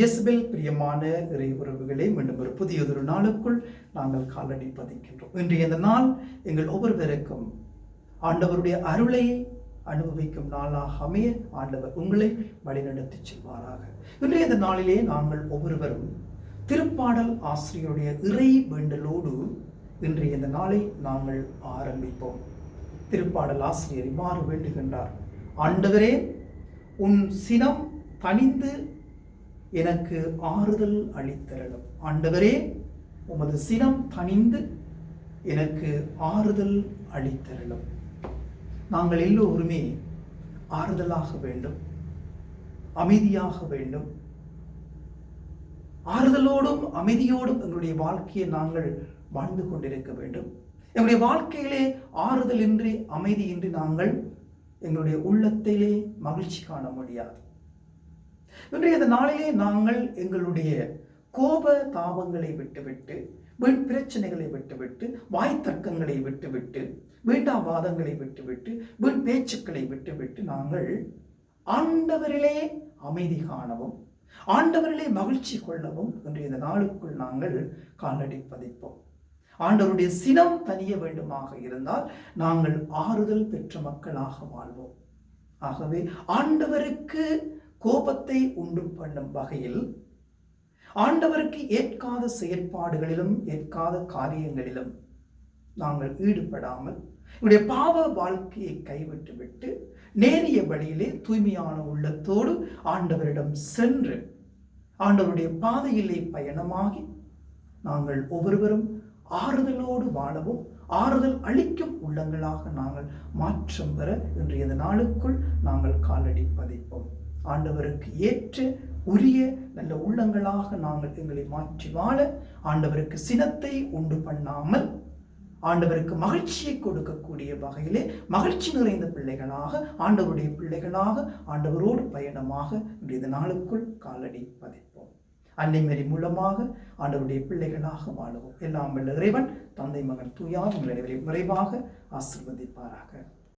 ஜெஸ்பெல் பிரியமான இறை உறவுகளே மீண்டும் ஒரு புதியதொரு நாளுக்குள் நாங்கள் காலடி பதிக்கின்றோம். இன்றைய இந்த நாள் எங்கள் ஒவ்வொருவருக்கும் ஆண்டவருடைய அருளை அனுபவிக்கும் நாளாக அமைய ஆண்டவர் உங்களை வழிநடத்தி செல்வாராக. இன்றைய இந்த நாளிலே நாங்கள் ஒவ்வொருவரும் திருப்பாடல் ஆசிரியருடைய இறை வேண்டலோடு இன்றைய இந்த நாளை நாங்கள் ஆரம்பிப்போம். திருப்பாடல் ஆசிரியர் இவ்வாறு வேண்டுகின்றார். ஆண்டவரே உன் சினம் தனிந்து எனக்கு ஆறுதல் அளித்தரலும் ஆண்டவரே உமது சினம் தணிந்து எனக்கு ஆறுதல் அளித்தரலும் நாங்கள் எல்லோருமே ஆறுதலாக வேண்டும் அமைதியாக வேண்டும். ஆறுதலோடும் அமைதியோடும் எங்களுடைய வாழ்க்கையை நாங்கள் வாழ்ந்து கொண்டிருக்க வேண்டும். எங்களுடைய வாழ்க்கையிலே ஆறுதலின்றி அமைதியின்றி நாங்கள் எங்களுடைய உள்ளத்திலே மகிழ்ச்சி காண முடியாது. இன்றைய நாளிலே நாங்கள் எங்களுடைய கோப தாபங்களை விட்டுவிட்டு வீண் பிரச்சனைகளை விட்டுவிட்டு வாய் தர்க்கங்களை விட்டுவிட்டு வீண்டாவாதங்களை விட்டுவிட்டு வீண் பேச்சுக்களை விட்டுவிட்டு நாங்கள் ஆண்டவரிலே அமைதி காணவும் ஆண்டவரிலே மகிழ்ச்சி கொள்ளவும் இன்றைய இந்த நாளுக்குள் நாங்கள் காலடி பதிப்போம். ஆண்டவருடைய சினம் தனிய வேண்டுமாக இருந்தால் நாங்கள் ஆறுதல் பெற்ற மக்களாக வாழ்வோம். ஆகவே ஆண்டவருக்கு கோபத்தை உண்டு பண்ணும் வகையில் ஆண்டவருக்கு ஏற்காத செயற்பாடுகளிலும் ஏற்காத காரியங்களிலும் நாங்கள் ஈடுபடாமல் இவருடைய பாவ வாழ்க்கையை கைவிட்டுவிட்டு நேரிய வழியிலே தூய்மையான உள்ளத்தோடு ஆண்டவரிடம் சென்று ஆண்டவருடைய பாதையிலே பயணமாகி நாங்கள் ஒவ்வொருவரும் ஆறுதலோடு வாழவும் ஆறுதல் அளிக்கும் உள்ளங்களாக நாங்கள் மாற்றம் பெற இன்றைய நாளுக்குள் நாங்கள் காலடி பதிப்போம். ஆண்டவருக்கு ஏற்ற உரிய நல்ல உள்ளங்களாக நாங்கள் எங்களை மாற்றி வாழ ஆண்டவருக்கு சினத்தை உண்டு பண்ணாமல் ஆண்டவருக்கு மகிழ்ச்சியை கொடுக்கக்கூடிய வகையிலே மகிழ்ச்சி நிறைந்த பிள்ளைகளாக ஆண்டவருடைய பிள்ளைகளாக ஆண்டவரோடு பயணமாக இன்றைய நாளுக்குள் காலடி பதிப்போம். அன்னை மூலமாக ஆண்டவருடைய பிள்ளைகளாக வாழுவோம். எல்லாம் வல்ல இறைவன் தந்தை மகன் தூயார் விரைவாக ஆசிர்வதிப்பாராக.